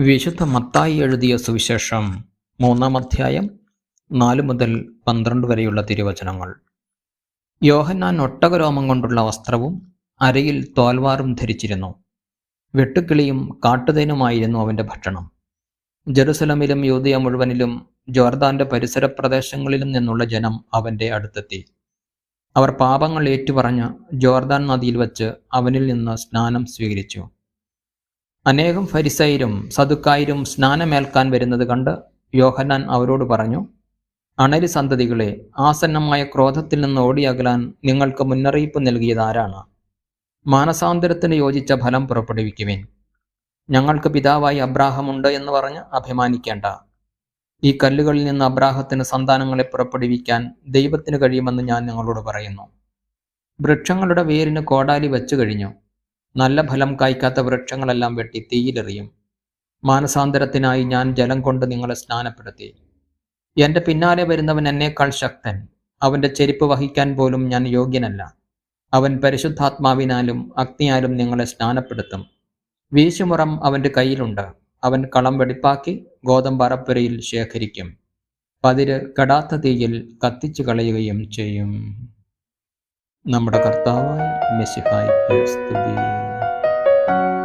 വിശുദ്ധ മത്തായി എഴുതിയ സുവിശേഷം മൂന്നാം അധ്യായം നാല് മുതൽ പന്ത്രണ്ട് വരെയുള്ള തിരുവചനങ്ങൾ. യോഹന്നാൻ ഒട്ടകരോമം കൊണ്ടുള്ള വസ്ത്രവും അരയിൽ തോൽവാറും ധരിച്ചിരുന്നു. വെട്ടുക്കിളിയും കാട്ടുതേനുമായിരുന്നു അവന്റെ ഭക്ഷണം. ജെറുസലമിലും യൂതിയ മുഴുവനിലും ജോർദാന്റെ പരിസര പ്രദേശങ്ങളിലും നിന്നുള്ള ജനം അവന്റെ അടുത്തെത്തി. അവർ പാപങ്ങൾ ഏറ്റുപറഞ്ഞ് ജോർദാൻ നദിയിൽ വച്ച് അവനിൽ നിന്ന് സ്നാനം സ്വീകരിച്ചു. അനേകം ഫരിസൈരും സതുക്കായരും സ്നാനമേൽക്കാൻ വരുന്നത് കണ്ട് യോഹന്നാൻ അവരോട് പറഞ്ഞു അണലി സന്തതികളെ ആസന്നമായ ക്രോധത്തിൽ നിന്ന് ഓടിയകലാൻ നിങ്ങൾക്ക് മുന്നറിയിപ്പ് നൽകിയത് ആരാണ് മാനസാന്തരത്തിന് യോജിച്ച ഫലം പുറപ്പെടുവിക്കുവിൻ. ഞങ്ങൾക്ക് പിതാവായി അബ്രാഹമുണ്ട് എന്ന് പറഞ്ഞ് അഭിമാനിക്കേണ്ട. ഈ കല്ലുകളിൽ നിന്ന് അബ്രാഹത്തിന് സന്താനങ്ങളെ പുറപ്പെടുവിക്കാൻ ദൈവത്തിന് കഴിയുമെന്ന് ഞാൻ നിങ്ങളോട് പറയുന്നു. വൃക്ഷങ്ങളുടെ വേരിന് കോടാലി വെച്ചു കഴിഞ്ഞു. നല്ല ഫലം കായ്ക്കാത്ത വൃക്ഷങ്ങളെല്ലാം വെട്ടി തീയിലെറിയും. മാനസാന്തരത്തിനായി ഞാൻ ജലം കൊണ്ട് നിങ്ങളെ സ്നാനപ്പെടുത്തി. എന്റെ പിന്നാലെ വരുന്നവൻ എന്നേക്കാൾ ശക്തൻ. അവന്റെ ചെരുപ്പ് വഹിക്കാൻ പോലും ഞാൻ യോഗ്യനല്ല. അവൻ പരിശുദ്ധാത്മാവിനാലും അഗ്നിയാലും നിങ്ങളെ സ്നാനപ്പെടുത്തും. വീശുമുറം അവന്റെ കയ്യിലുണ്ട്. അവൻ കളം വെടിപ്പാക്കി ഗോതമ്പറപ്പുരയിൽ ശേഖരിക്കും. പതിര് കടാത്ത തീയിൽ കത്തിച്ചു കളയുകയും ചെയ്യും. നമ്മുടെ കർത്താവായ Messified used to be